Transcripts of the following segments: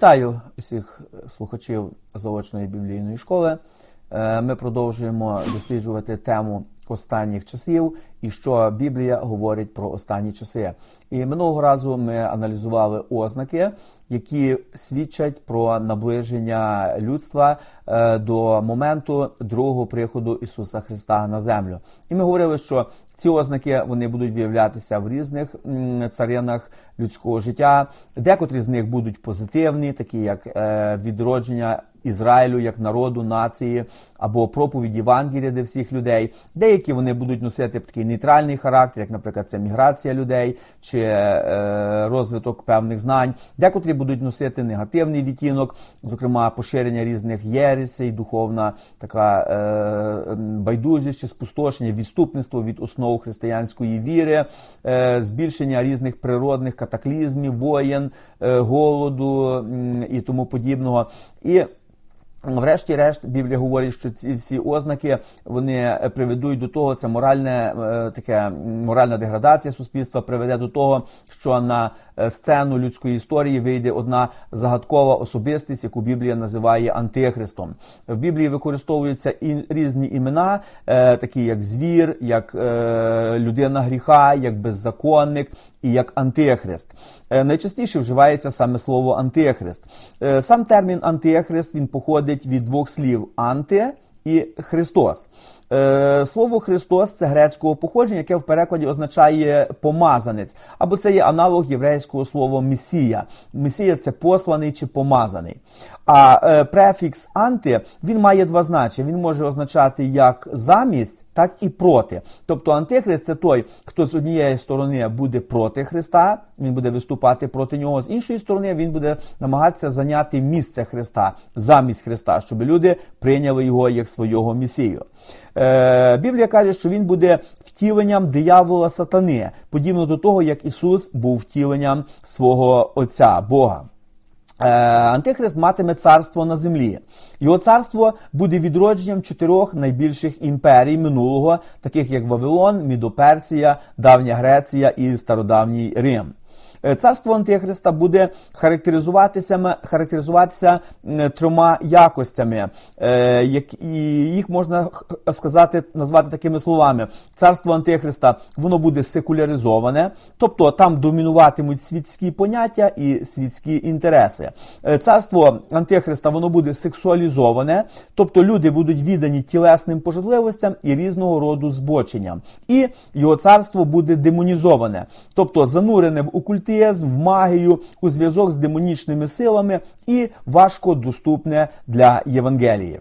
Вітаю усіх слухачів заочної біблійної школи. Е, Ми продовжуємо досліджувати тему останніх часів і що Біблія говорить про останні часи. І минулого разу ми аналізували ознаки, які свідчать про наближення людства е, до моменту другого приходу Ісуса Христа на землю. І ми говорили, що ці ознаки вони будуть виявлятися в різних царинах людського життя. Декотрі з них будуть позитивні, такі як е, відродження Ізраїлю як народу, нації або проповідь Євангелія для всіх людей. Деякі вони будуть носити такий нейтральний характер, як, наприклад, це міграція людей чи е, розвиток певних знань. Декотрі будуть носити негативний відтінок, зокрема поширення різних єресей, духовна така е, байдужість чи спустошення, відступництво від основ християнської віри, е, збільшення різних природних катаклізмів, воєн, е, голоду і тому подібного. І Врешті-решт, Біблія говорить, що ці всі ознаки вони приведуть до того, це моральне е, таке моральна деградація суспільства приведе до того, що на е, сцену людської історії вийде одна загадкова особистість, яку Біблія називає антихристом. В Біблії використовуються і різні імена, е, такі як звір, як людина гріха, як беззаконник і як антихрист. Найчастіше вживається саме слово антихрист. Сам термін антихрист він походить від двох слів анти і Христос. Слово Христос це грецького походження, яке в перекладі означає помазанець, або це є аналог єврейського слова Месія. Месія це посланий чи помазаний. А е, префікс анти він має два значення. Він може означати як замість, так і проти. Тобто антихрист це той, хто з однієї сторони буде проти Христа, він буде виступати проти нього, з іншої сторони, він буде намагатися зайняти місце Христа замість Христа, щоб люди прийняли його як свого Месію. Е, Біблія каже, що він буде втіленням диявола сатани, подібно до того, як Ісус був втіленням свого Отця Бога. Антихрист матиме царство на землі. Його царство буде відродженням чотирьох найбільших імперій минулого, таких як Вавилон, Мідоперсія, Давня Греція і Стародавній Рим. Царство Антихриста буде характеризуватися характеризуватися трьома якостями, їх можна сказати, назвати такими словами. Царство Антихриста воно буде секуляризоване, тобто там домінуватимуть світські поняття і світські інтереси. Царство Антихриста воно буде сексуалізоване, тобто люди будуть віддані тілесним пожадливостям і різного роду збоченням. І його царство буде демонізоване, тобто занурене в окультизм, в магію, у зв'язок з демонічними силами і важко доступне для Євангелії.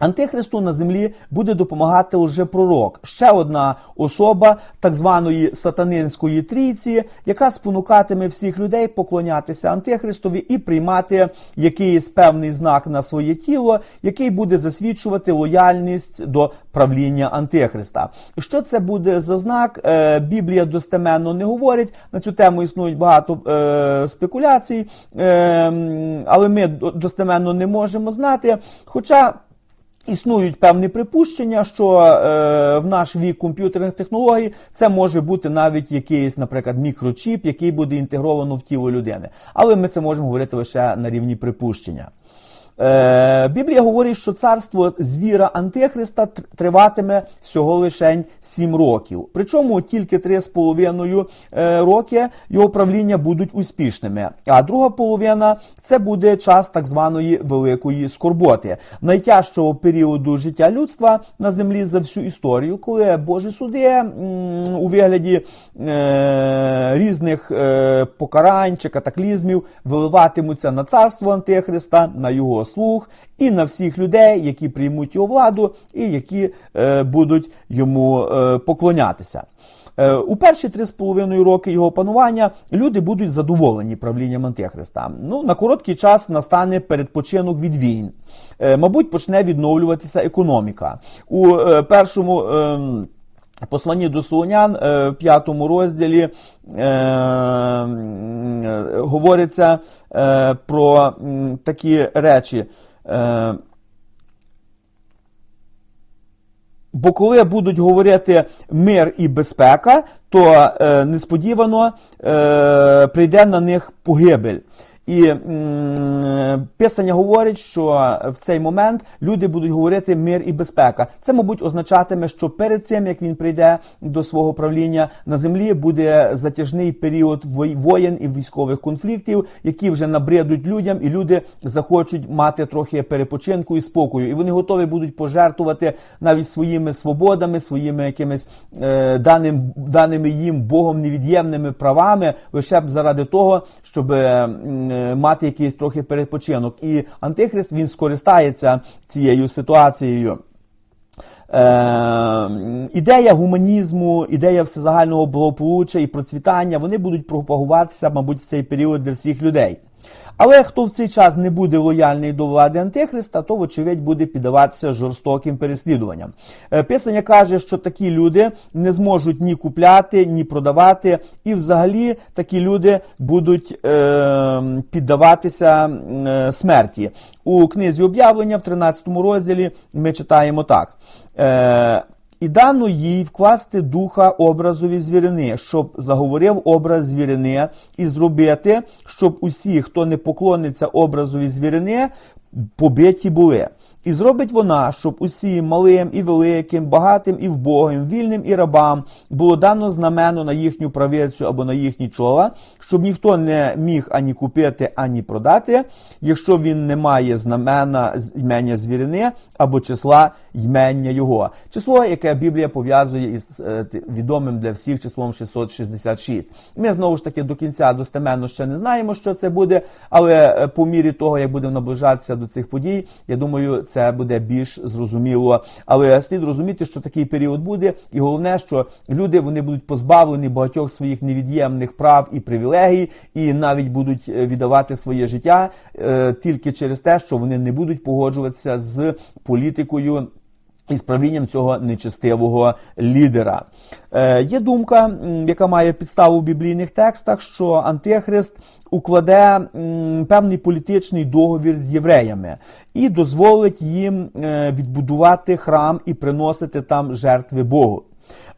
Антихристу на землі буде допомагати лже пророк, ще одна особа так званої сатанинської трійці, яка спонукатиме всіх людей поклонятися Антихристові і приймати якийсь певний знак на своє тіло, який буде засвідчувати лояльність до правління Антихриста. Що це буде за знак? Е, Біблія достеменно не говорить. На цю тему існують багато е, спекуляцій, е, але ми достеменно не можемо знати. Хоча. Існують певні припущення, що е, в наш вік комп'ютерних технологій це може бути навіть якийсь, наприклад, мікрочіп, який буде інтегровано в тіло людини. Але ми це можемо говорити лише на рівні припущення. Е, Біблія говорить, що царство звіра Антихриста триватиме всього лише 7 років. Причому тільки 3,5 е, роки його правління будуть успішними. А друга половина це буде час так званої великої скорботи, найтяжчого періоду життя людства на землі за всю історію, коли Божі суди у вигляді е, різних покарань чи катаклізмів виливатимуться на царство Антихриста, на його слух і на всіх людей, які приймуть його владу і які е, будуть йому е, поклонятися. Е, у перші три з половиною роки його панування люди будуть задоволені правлінням Антихриста. Ну, На короткий час настане передпочинок від війн. Е, мабуть, почне відновлюватися економіка. У е, першому. Е, Посланні до Солонян в п'ятому розділі е, говориться е, про такі речі. Е, Бо коли будуть говорити мир і безпека, то е, несподівано е, прийде на них погибель. І писання говорить, що в цей момент люди будуть говорити мир і безпека. Це, мабуть, означатиме, що перед цим як він прийде до свого правління на землі, буде затяжний період воєн і військових конфліктів, які вже набридуть людям, і люди захочуть мати трохи перепочинку і спокою. І вони готові будуть пожертвувати навіть своїми свободами, своїми якимись е, даним, даними їм Богом невід'ємними правами, лише б заради того, щоб е, мати якийсь трохи перепочинок. І Антихрист він скористається цією ситуацією. Е, ідея гуманізму, ідея всезагального благополуччя і процвітання, вони будуть пропагуватися, мабуть, в цей період для всіх людей. Але хто в цей час не буде лояльний до влади Антихриста, то, вочевидь, буде піддаватися жорстоким переслідуванням. Е, Писання каже, що такі люди не зможуть ні купляти, ні продавати, і взагалі такі люди будуть е, піддаватися е, смерті. У книзі об'явлення в 13 розділі ми читаємо так. Е, і дано їй вкласти духа образові звірини, щоб заговорив образ звірини, і зробити, щоб усі, хто не поклониться образові звірини, побиті були. І зробить вона, щоб усім малим і великим, багатим і вбогим, вільним і рабам було дано знамено на їхню правицю або на їхні чола, щоб ніхто не міг ані купити, ані продати, якщо він не має знамена з імення звірини або числа ймення його. Число, яке Біблія пов'язує із е, відомим для всіх числом 666. Ми знову ж таки до кінця достеменно ще не знаємо, що це буде, але е, по мірі того, як будемо наближатися до цих подій, я думаю, це буде більш зрозуміло. Але слід розуміти, що такий період буде, і головне, що люди вони будуть позбавлені багатьох своїх невід'ємних прав і привілегій, і навіть будуть е, віддавати своє життя е, тільки через те, що вони не будуть погоджуватися з політикою. Із правлінням цього нечестивого лідера. Е, є думка, яка має підставу в біблійних текстах, що Антихрист укладе м, певний політичний договір з євреями і дозволить їм е, відбудувати храм і приносити там жертви Богу.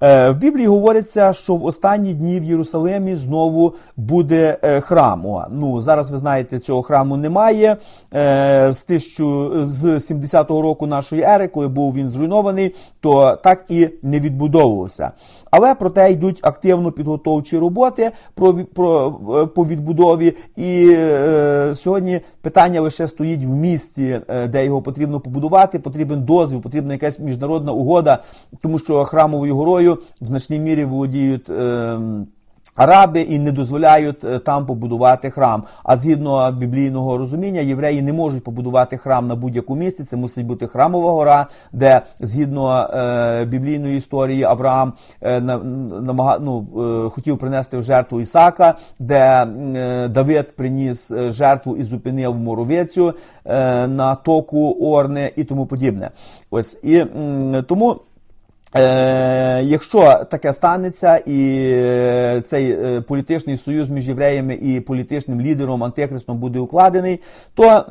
Е, В Біблії говориться, що в останні дні в Єрусалимі знову буде е, храм. О, ну зараз ви знаєте, цього храму немає. Е, З тисячу з 70-го року нашої ери, коли був він зруйнований, то так і не відбудовувався. Але проте йдуть активно підготовчі роботи про, про по відбудові. І е, сьогодні питання лише стоїть в місці, е, де його потрібно побудувати. Потрібен дозвіл, потрібна якась міжнародна угода, тому що храмовою горою в значній мірі володіють. Е, Араби і не дозволяють е, там побудувати храм. А згідно біблійного розуміння, євреї не можуть побудувати храм на будь-яку місці. Це мусить бути храмова гора, де згідно е, біблійної історії Авраам е, намага, ну, е, хотів принести в жертву Ісака, де е, Давид приніс е, жертву і зупинив моровицю е, на току Орни і тому подібне. Ось і м, тому. Е, якщо таке станеться, і е, цей е, політичний союз між євреями і політичним лідером Антихристом буде укладений, то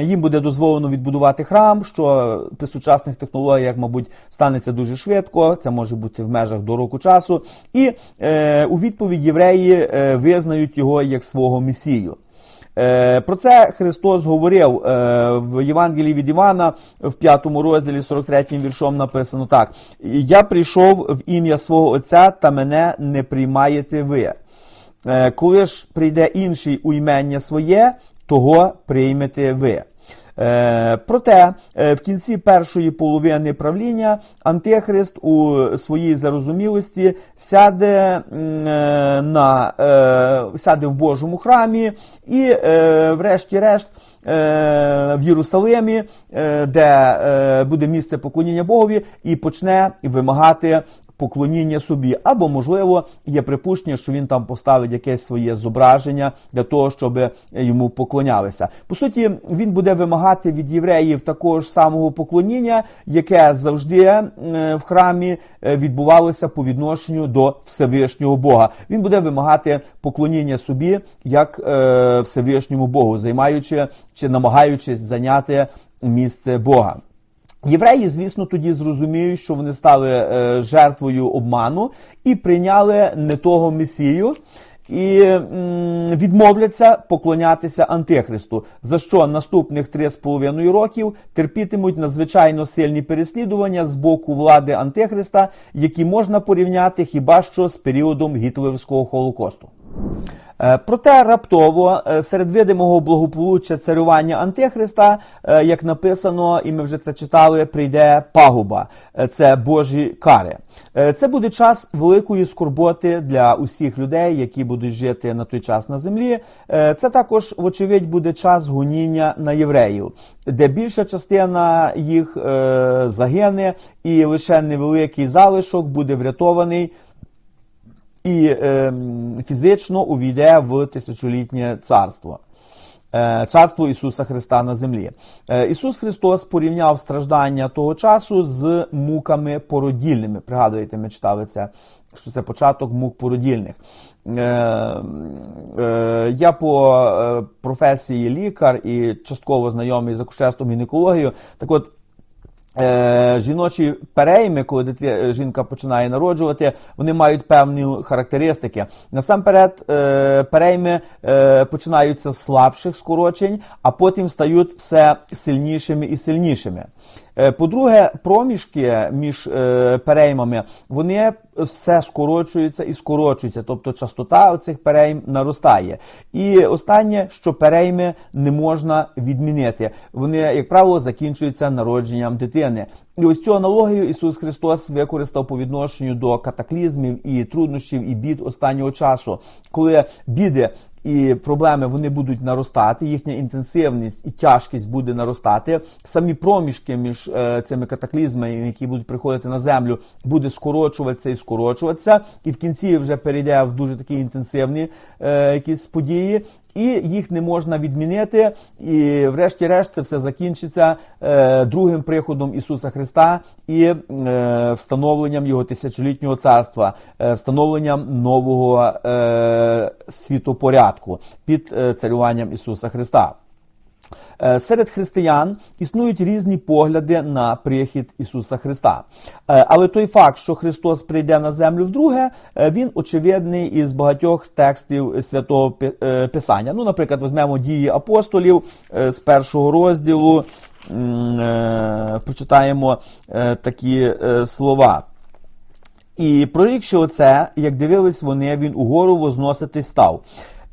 їм буде дозволено відбудувати храм, що при сучасних технологіях, мабуть, станеться дуже швидко. Це може бути в межах до року часу. І е, у відповідь євреї е, визнають його як свого месію. Е, Про це Христос говорив е, в Євангелії від Івана в 5 розділі 43 віршом написано так: Я прийшов в ім'я свого Отця, та мене не приймаєте ви. Е, Коли ж прийде інший у ймення своє, того приймете ви. Е, Проте е, в кінці першої половини правління Антихрист у своїй зарозумілості сяде е, на сяде в Божому храмі і, врешті-решт, в Єрусалимі, де буде місце поклоніння Богові, і почне вимагати поклоніння собі, або, можливо, є припущення, що він там поставить якесь своє зображення для того, щоб йому поклонялися. По суті, він буде вимагати від євреїв такого ж самого поклоніння, яке завжди е, в храмі е, відбувалося по відношенню до Всевишнього Бога. Він буде вимагати поклоніння собі як е, Всевишньому Богу, займаючи чи намагаючись зайняти місце Бога. Євреї, звісно, тоді зрозуміють, що вони стали е, жертвою обману і прийняли не того месію. і відмовляться поклонятися Антихристу, за що наступних 3,5 років терпітимуть надзвичайно сильні переслідування з боку влади Антихриста, які можна порівняти хіба що з періодом гітлерівського холокосту. Е, Проте раптово е, серед видимого благополуччя царювання Антихриста, е, як написано, і ми вже це читали, прийде пагуба. Це Божі кари. Це буде час великої скорботи для усіх людей, які будуть жити на той час на землі. Це також, вочевидь, буде час гоніння на євреїв, де більша частина їх загине, і лише невеликий залишок буде врятований і е, фізично увійде в тисячолітнє царство. Е, Царство Ісуса Христа на землі. Е, Ісус Христос порівняв страждання того часу з муками породільними. Пригадуєте, ми читали це, що це початок мук породільних. Е, Я по професії лікар і частково знайомий з акушерством гінекологією. Так от, жіночі перейми, коли дитя, жінка починає народжувати, вони мають певні характеристики. Насамперед, е, перейми е, починаються з слабших скорочень, а потім стають все сильнішими і сильнішими. Е, По-друге, проміжки між е, переймами вони все скорочуються і скорочуються, тобто частота цих перейм наростає. І останнє, що перейми не можна відмінити. Вони, як правило, закінчуються народженням дитини. І ось цю аналогію Ісус Христос використав по відношенню до катаклізмів і труднощів і бід останнього часу, коли біди і проблеми вони будуть наростати, їхня інтенсивність і тяжкість буде наростати. Самі проміжки між е, цими катаклізмами, які будуть приходити на землю, буде скорочуватися і скорочуватися, і в кінці вже перейде в дуже такі інтенсивні е, якісь події. І їх не можна відмінити, і врешті-решт це все закінчиться е, другим приходом Ісуса Христа і е, встановленням Його тисячолітнього царства, е, встановленням нового е, світопорядку під е, царюванням Ісуса Христа. Е, Серед християн існують різні погляди на прихід Ісуса Христа. Е, Але той факт, що Христос прийде на землю вдруге, е, він очевидний із багатьох текстів святого Писання. Ну, наприклад, візьмемо дії апостолів з першого розділу, прочитаємо такі слова. І прорікши оце, як дивились вони, він угору возноситись став.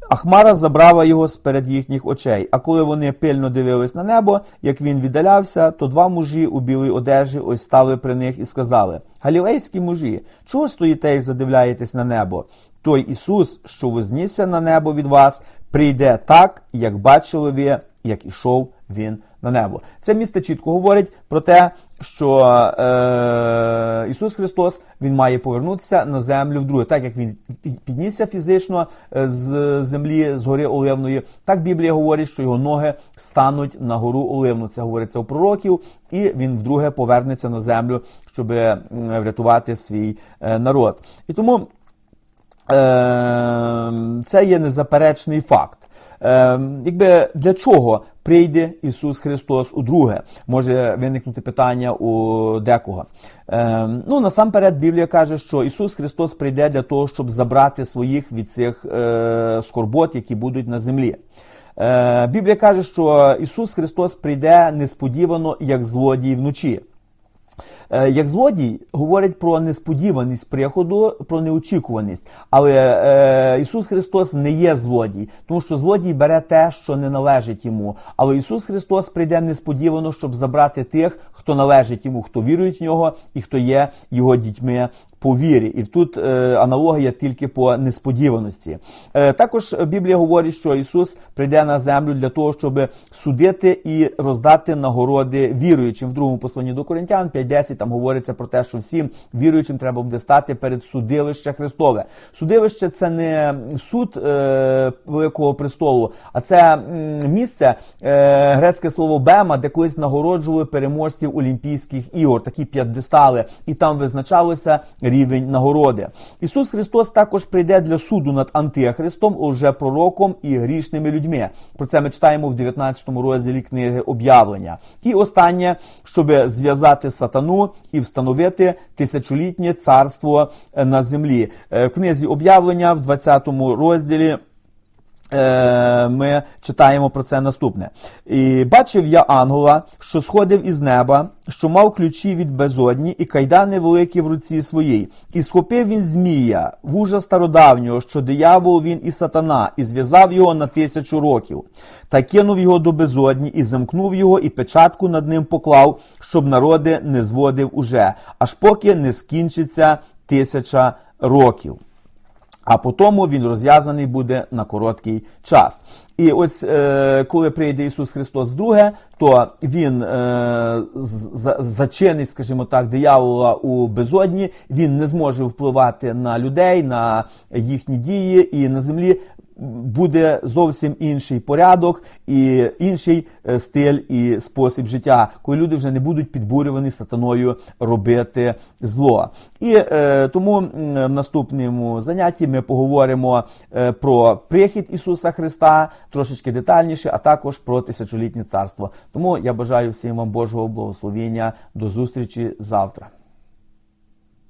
А хмара забрала його з перед їхніх очей. А коли вони пильно дивились на небо, як він віддалявся, то два мужі у білій одежі ось стали при них і сказали: Галілейські мужі, чого стоїте і задивляєтесь на небо? Той Ісус, що вознісся на небо від вас, прийде так, як бачили ви, як ішов він на небо. Це місце чітко говорить про те, що е, Ісус Христос Він має повернутися на землю вдруге. Так як Він піднісся фізично е, з землі, з гори Оливної, так Біблія говорить, що його ноги стануть на гору Оливну. Це говориться у пророків, і він вдруге повернеться на землю, щоб е, врятувати свій е, народ. І тому е, це є незаперечний факт. Е, якби для чого прийде Ісус Христос удруге? Може виникнути питання у декого. Е, ну насамперед, Біблія каже, що Ісус Христос прийде для того, щоб забрати своїх від цих е, скорбот, які будуть на землі. Е, Біблія каже, що Ісус Христос прийде несподівано, як злодій вночі. Е, Як злодій говорить про несподіваність приходу, про неочікуваність. Але е, Ісус Христос не є злодій, тому що злодій бере те, що не належить йому. Але Ісус Христос прийде несподівано, щоб забрати тих, хто належить йому, хто вірує в нього і хто є його дітьми по вірі. І тут е, аналогія тільки по несподіваності. Е, також Біблія говорить, що Ісус прийде на землю для того, щоб судити і роздати нагороди віруючим. В другому посланні до Коринтян 5.10 там говориться про те, що всім віруючим треба буде стати перед судилище Христове. Судилище це не суд е, Великого престолу, а це місце, е, грецьке слово бема, де колись нагороджували переможців Олімпійських ігор, такі п'ятдестали, і там визначалося рівень нагороди. Ісус Христос також прийде для суду над антихристом, лжепророком і грішними людьми. Про це ми читаємо в 19 розділі книги об'явлення. І останнє, щоб зв'язати сатану сатану і встановити тисячолітнє царство е, на землі. Е, В книзі об'явлення в 20 розділі. Е, Ми читаємо про це наступне. І бачив я ангела, що сходив із неба, що мав ключі від безодні і кайдани великі в руці своїй. І схопив він змія, вужа стародавнього, що диявол він і сатана, і зв'язав його на тисячу років, та кинув його до безодні, і замкнув його, і печатку над ним поклав, щоб народи не зводив уже, аж поки не скінчиться тисяча років а потім він розв'язаний буде на короткий час. І ось е, коли прийде Ісус Христос вдруге, то Він е, зачинить, скажімо так, диявола у безодні, він не зможе впливати на людей, на їхні дії, і на землі буде зовсім інший порядок і інший е, стиль і спосіб життя, коли люди вже не будуть підбурювані сатаною робити зло. І е, тому в наступному занятті ми поговоримо е, про прихід Ісуса Христа трошечки детальніше, а також про тисячолітнє царство. Тому я бажаю всім вам Божого благословення. До зустрічі завтра.